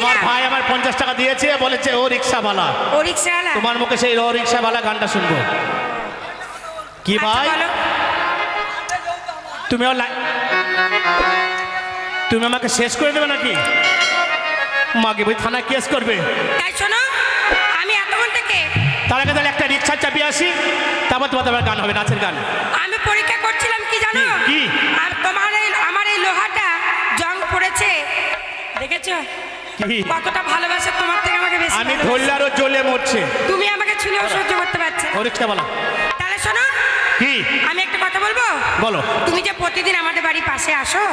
আমার ভাই আমার পঞ্চাশ টাকা দিয়েছে বলেছে ও রিক্সাওয়ালা ও রিক্সাওয়ালা। তোমার মুখে সেই ও রিক্সাওয়ালা গানটা শুনব। কি আচ্ছা, ভাই। তুমি তুমি আমাকে শেষ করে দেবে নাকি? মাকে বই থানায় কেস করবে? তাই শোনো আমি এতক্ষণ থেকে তার আগে তাহলে একটা রিক্সা চাপিয়ে আসি তারপর তোমার তোমার গান হবে নাচের গান। আমি পরীক্ষা করছিলাম কি জানো? কি? আর তোমার এই আমার এই লোহাটা জং পড়েছে। দেখেছ? কতটা ভালোবাসে তোমার থেকে আমাকে বেশি আমি ভালোবাসে। ধরলে জ্বলে মরছে। তুমি আমাকে ছুলেও সহ্য করতে পারছ তাহলে শোনো। কি? আমি একটা কথা বলব? বলো। তুমি যে প্রতিদিন আমাদের বাড়ির পাশে আসো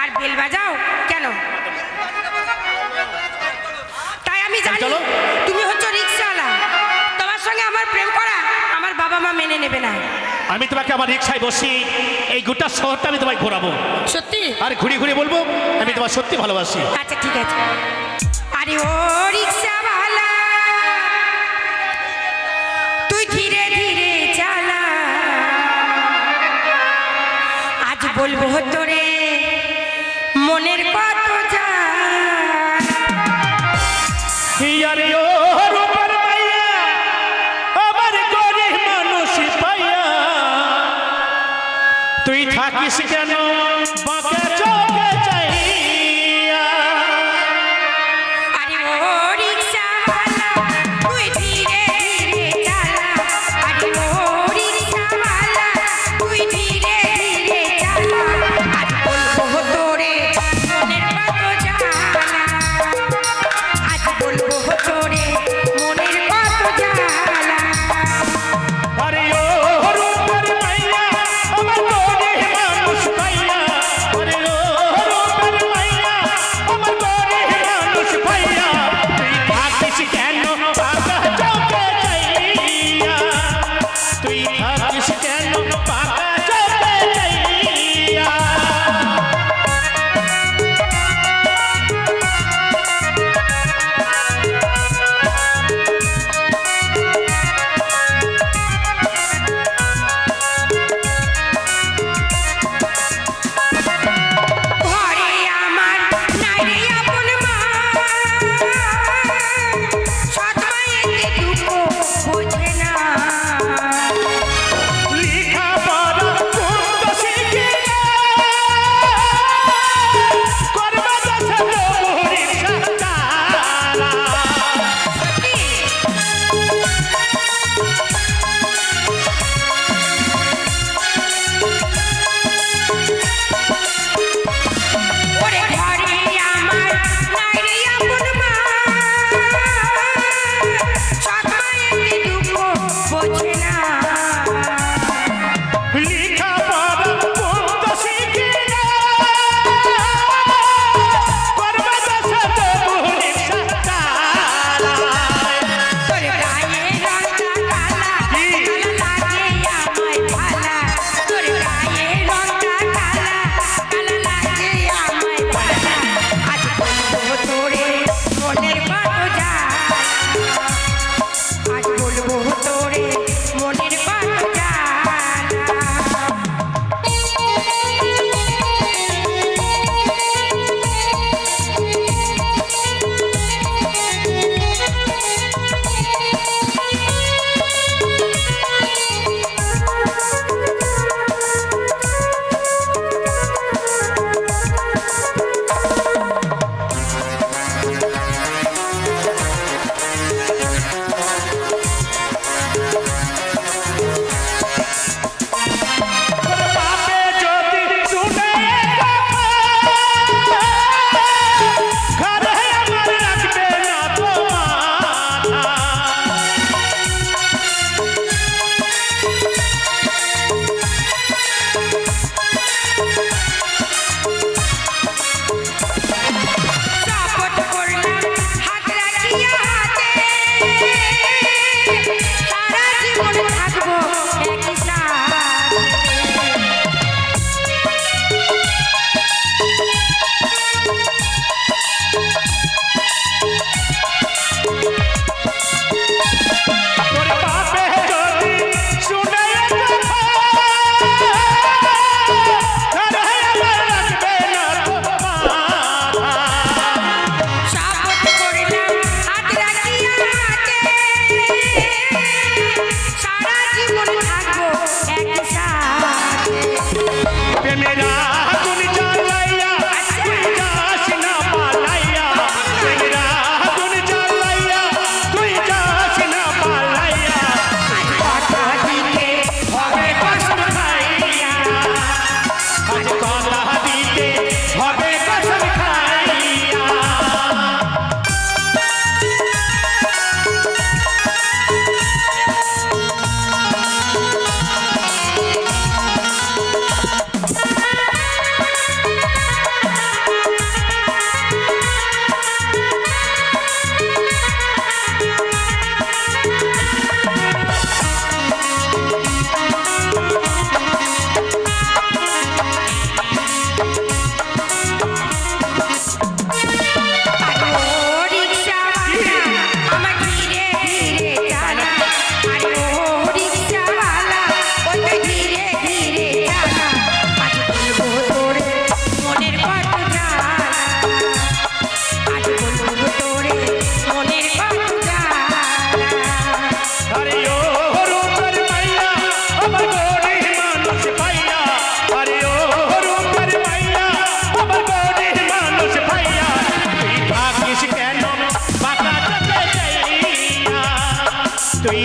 আর বেল বাজাও কেন? তাই আমি জানি তুমি হচ্ছে রিক্সাওয়ালা। তোমার সঙ্গে আমার প্রেম করা আমার বাবা মা মেনে নেবে না। আমি তোমাকে আমার রিক্সায় বসি এই গোটা শহরটা আমি তোমায় ঘোরাবো। সত্যি? আর ঘুরি ঘুরি বলব আমি তোমার সত্যি ভালোবাসি। আচ্ছা ঠিক আছে। আরে ও রিক্সাওয়ালা তুই ধীরে ধীরে চালা। আজ বলব তোরে মনের কত যা ও গরিব মানুষ সারা জীবন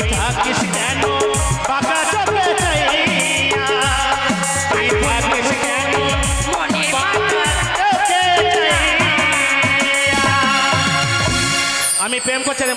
থাকিস কেন